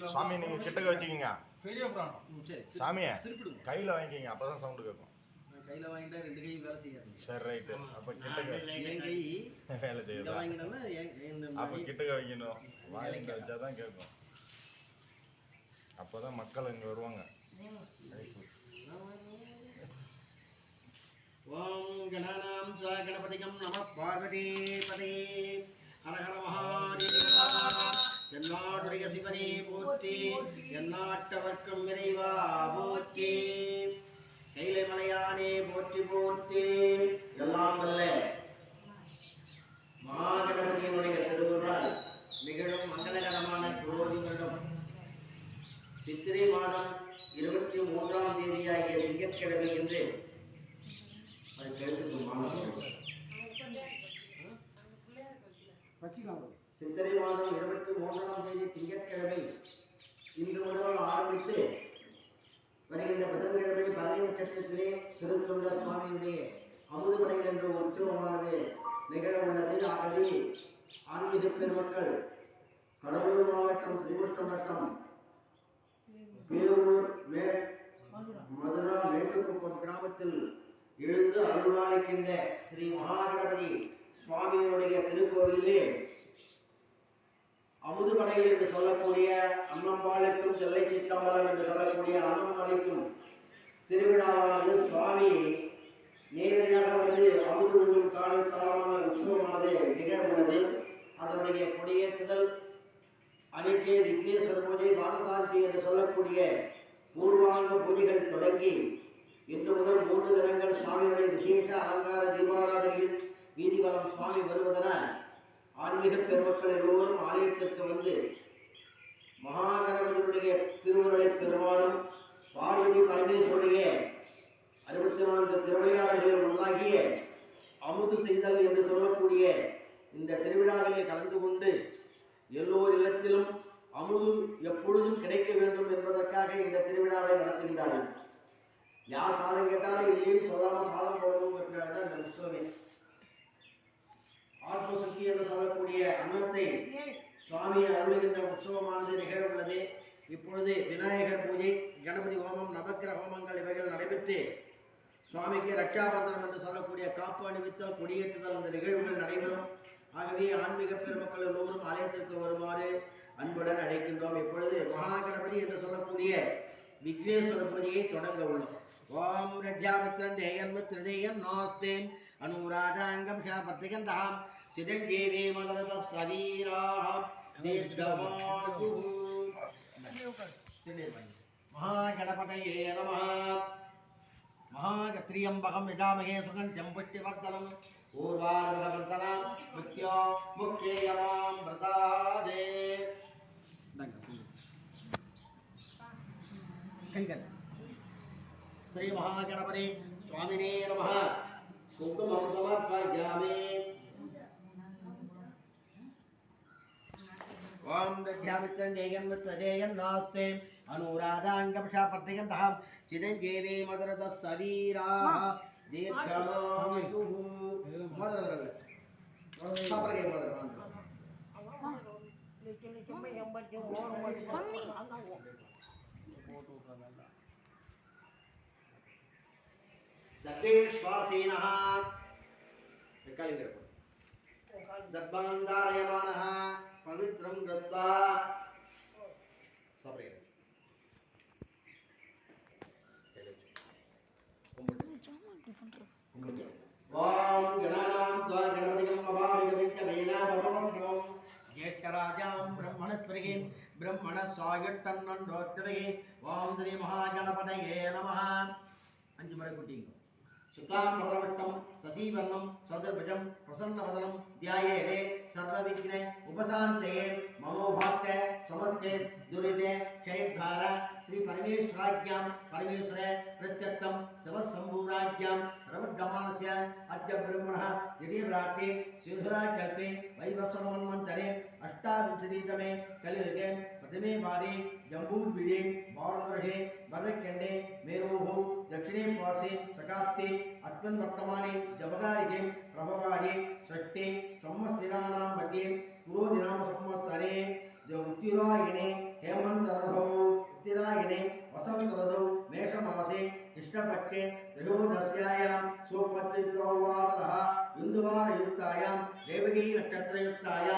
வைக்கலாம்? சாமி நீங்க கிட்டக்க வச்சுக்கோங்க. பெரிய புராணம். சரி. சாமியை திருப்பிடுங்க. கையில வாங்கிக்கிங்க அப்பதான் சவுண்ட் கேட்கும் நான் கையில வாங்கிட்டா ரெண்டு கையும் வேலை செய்யாது. சரி ரைட்டு. அப்ப கிட்டக்க என் கை வேலை செய்யுதா. இந்த அப்ப கிட்டக்க வைக்கணும். வாங்கிட்டு வச்சாதான் கேட்கும் அப்பதான் மக்கள் இங்க வருவாங்க. ஓம் கணானாம் ச கணபதிகம் நம பார்வதி பதே ஹர ஹர மகாதேவா என்னாடுடைய சிவனே போற்றி எந்நாட்டவர்க்கும் இறைவா போற்றி. கைலை மலையானே போற்றி போற்றி. எல்லாம் வல்ல மகாகணபதியினுடைய திருவுருளால் நிகழும் மங்களகரமான குரோதி வருடம். சித்திரை மாதம் இருபத்தி மூன்றாம் தேதியாகிய திங்கட்கிழமை என்று அது கருத்துக்கு மாணவர்கள் சித்திரை மாதம் இருபத்தி மூன்றாம் தேதி திங்கட்கிழமை இன்று முதல் ஆரம்பித்து வருகின்ற புதன்கிழமை பதவி நட்சத்திரத்திலே சிறுத்தொண்ட சுவாமியுடைய அமுதுபடையில் என்ற ஒரு உற்சவமானது நிகழ உள்ளது ஆகவே ஆன்மீக பெருமக்கள் கடலூர் மாவட்டம் ஸ்ரீமுஷ்டம் வட்டம் பேரூர் மே மதுரா மேட்டுக்குப்பம் கிராமத்தில் எழுந்து அருள்வாளிக்கின்ற ஸ்ரீ மகாகணபதி சுவாமியினுடைய திருக்கோவிலே அமுதுமலையில் என்று சொல்லக்கூடிய அன்னம்பாளுக்கும் செல்லை சித்தம்பலம் என்று சொல்லக்கூடிய அன்னம்பாளுக்கும் திருவிழாவானது சுவாமி நேரடியாக வந்து அமுது காலம் காலமான உற்சவமானது நிகழ உள்ளது அதனுடைய கொடியேற்றுதல் அணிக்கே விக்னேஸ்வர பூஜை பாகசாந்தி என்று சொல்லக்கூடிய பூர்வாங்க பூஜைகள் தொடங்கி இன்று முதல் மூன்று தினங்கள் சுவாமியுடைய விசேஷ அலங்கார தீபாராதனையில் வீதிவலம் சுவாமி வருவதனால் ஆன்மீக பெருமக்கள் எல்லோரும் ஆலயத்திற்கு வந்து மகாகணபதியுடைய திருவுருளை பெருமாறும் பார்வதி பரமேஸ்வருடைய அறுபத்தி நான்கு திருவிளையாடல்களில் ஒன்றாகிய அமுது செய்தல் என்று சொல்லக்கூடிய இந்த திருவிழாவிலே கலந்து கொண்டு எல்லோர் இல்லத்திலும் அமுது எப்பொழுதும் கிடைக்க வேண்டும் என்பதற்காக இந்த திருவிழாவை நடத்துகின்றார்கள். யார் சாதம் கேட்டாலும் இல்லைன்னு சொல்லாம சாதம் போடணுங்கிறதுக்காக தான் இந்த உற்சவமே. ஆத்மசக்தி என்று சொல்லக்கூடிய அன்னத்தை சுவாமி அருளுகின்ற உற்சவமானது நிகழ உள்ளது இப்பொழுது விநாயகர் பூஜை கணபதி ஹோமம் நவக்கிர ஹோமங்கள் இவைகள் நடைபெற்று சுவாமிக்கு ரட்சாபந்தனம் என்று சொல்லக்கூடிய காப்பு அணிவித்தல் கொடியேற்றுதல் அந்த நிகழ்வுகள் நடைபெறும். ஆகவே ஆன்மீக பெருமக்கள் எல்லோரும் ஆலயத்திற்கு வருமாறு அன்புடன் அழைக்கின்றோம். இப்பொழுது மகா கணபதி என்று சொல்லக்கூடிய விக்னேஸ்வர பூஜையை தொடங்க உள்ளோம். ஓம் ரஜாமித்ரன் தேயன் மித்ரதேயன் நாஸ்தேன் அனுராஜாங்கம் ஷாபத்திகந்தாம் சிதஞ்சேவே चिदग्देवे मदरतस्तवीराः दीर्घमायुः महागणपतये नमः महागत्र्यम्बकं यजामहे सुगन्ध्यं पुष्टिवर्धनम् पूर्वार्भवर्धनां मुख्यो मुख्येयमां व्रतादे श्री महागणपति स्वामिने नमः। कुङ्कुमं समर्पयामि। ஓம் தத்யாமித்ரன் ஜெயன் மித்ர ஜெயன் நாஸ்தே அனுராதாங்கம் ஷாபத்திகந்தः சிதஞ்சேவே மதுரத சவீராः தீர்க்கமாயுः மதுரதரல்ல சாப்பிடுங்க மதுர தர்பமந்தாரயமானः பவித்ரம் கிருத்வா சாப்பிடுங்க ஓம் கணானாம் துவா கணபதிகம் அபாமிக வித்ய வேலா பரமசிவம் ஜேஷ்டராஜாம் பிரம்மணஸ்பரிகே பிரம்மணசாயுட்டன்னன் தோற்றவகே ஓம் ஸ்ரீ மகாகணபதயே நம அஞ்சு முறை குட்டிங்க శుక్లాంబరవట్టం ససీవర్ణం సౌదర్భజం ప్రసన్నవదనం ధ్యాయేరే సర్వవిఘ్నే ఉపశాంతే మమోభాక్త సమస్తే దురితే క్షయద్ధార శ్రీ పరమేశ్వరాజ్యాం పరమేశ్వర ప్రత్యర్థం శివసంభూరాజ్యాం రమద్గమానస్య అద్య బ్రహ్మణ యదీరాత్రి శివధురాకల్పే వైవస్వన్వంతరే ಅಷ್ಟಾವಿಂಶತಿತಮೆ ಕಲಿಯುಗೆ ಪ್ರಥಮೆ ಬಾರಿ ಜಂಬೂದ್ವೀಡೆ ಭಾರತವರ್ಷೆ ಭರತಖಂಡೆ ಮೇರೋಹು, ದಕ್ಷಿಣೆ ಪಾರ್ಸಿ ಶಕಾಬ್ದಿ ಅತ್ಮನ್ವರ್ತಮಾನೆ, ಜಮಗಾರಿಗೆ ಪ್ರಭವಾರಿ ಷಷ್ಟಿ ಸಂವತ್ಸರಾಣಾಂ ಬಗ್ಗೆ ಪುರೋದಿನಾಮ ಸಂವತ್ಸರೆ ಉತ್ತಿರಾಯಣೆ ಹೇಮಂತರಥೌ ಉತ್ತಿರಾಯಣೆ ವಸಂತರಥೌ ಮೇಷಮಾಸೆ, ಕೃಷ್ಣಪಕ್ಷೆ, ತ್ರಯೋದಶ್ಯಾಯಾಂ ಸೋಪತ್ರಿತ್ವವಾರಹ ಇಂದುವಾರಯುಕ್ತಾಯಾಂ ದೇವಗೀ ನಕ್ಷತ್ರಯುಕ್ತಾಯಾಂ.